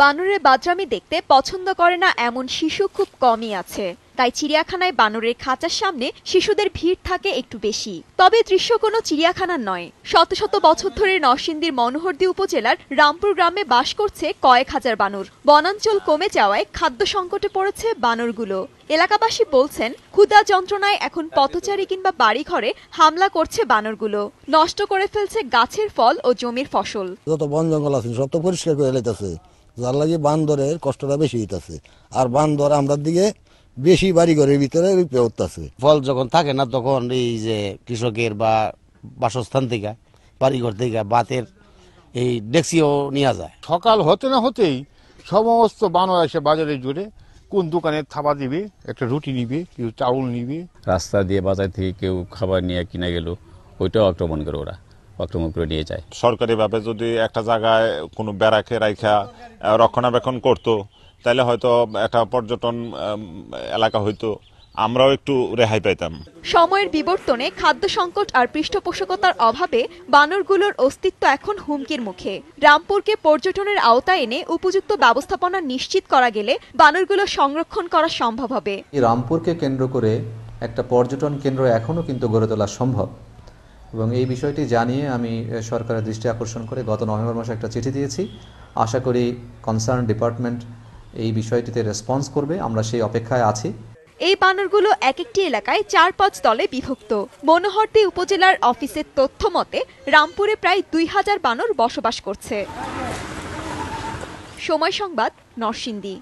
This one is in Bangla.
বানরের বাজরামি দেখতে পছন্দ করে না এমন শিশু খুব কমই আছে। তাই চিড়িয়াখানায় বানরের খাঁচার সামনে শিশুদের ভিড় থাকে একটু বেশি। তবে দৃশ্য কোনো চিড়িয়াখানার নয়। শত শত বছর ধরে নরসিংদীর মনোহরদী উপজেলার রামপুর গ্রামে বাস করছে কয়েক হাজার বানর। বনাঞ্চল কমে যাওয়ায় খাদ্য সংকটে পড়েছে বানরগুলো। এলাকাবাসী বলছেন ক্ষুদা যন্ত্রণায় এখন পথচারী কিংবা বাড়িঘরে হামলা করছে বানরগুলো। নষ্ট করে ফেলছে গাছের ফল ও জমির ফসল। যত বন জঙ্গল আছে, সব তো পরিষ্কার করে লাইতেছে যার লাগে বান্দরের কষ্টটা বেশি হইতাছে। আর বান্দর আমরার দিকে বেশি বাড়ি ঘরের ভিতরে উঠতেছে। ফল যখন থাকে না তখন এই যে কৃষকের বা বাসস্থান থেকে বাড়িঘর থেকে বাতের এই ডেক্সিও নেওয়া যায়। সকাল হতে না হতেই সমস্ত বানর এসে বাজারে জুড়ে কোন দোকানে থাবা দিবে একটা রুটি নিবে কেউ চাউল নিবে। রাস্তা দিয়ে বাজার থেকে কেউ খাবার নিয়ে কিনে গেল ওইটাও আক্রমণ করে ওরা। আক্রমণ করে নিয়ে যায়। সরকারিভাবে যদি একটা জায়গায় কোনো ব্যারাকে রাইখা রক্ষণাবেক্ষণ করতো তাহলে হয়তো একটা পর্যটন এলাকা হইতো। আমরাও একটু রেহাই পাইতাম। সময়ের বিবর্তনে খাদ্য সংকট আর পৃষ্ঠপোষকতার অভাবে বানরগুলোর অস্তিত্ব এখন হুমকির মুখে। রামপুরকে পর্যটনের আওতায় এনে উপযুক্ত ব্যবস্থাপনা নিশ্চিত করা গেলে বানরগুলো সংরক্ষণ করা সম্ভব হবে। রামপুরকে কেন্দ্র করে একটা পর্যটন কেন্দ্র এখনও কিন্তু গড়ে তোলা সম্ভব। এবং এই বিষয়টি জানিয়ে আমি সরকারের দৃষ্টি আকর্ষণ করে গত নভেম্বর মাসে একটা চিঠি দিয়েছি। আশা করি কনসার্ন ডিপার্টমেন্ট এই বিষয়টিতে রেসপন্স করবে। আমরা সেই অপেক্ষায় আছি। এই বানরগুলো এক একটি এলাকায় চার পাঁচ দলে বিভক্ত। মনোহরদী উপজেলার অফিসের তথ্য মতে, রামপুরে প্রায় দুই হাজার বানর বসবাস করছে। সময় সংবাদ, নরসিংদী।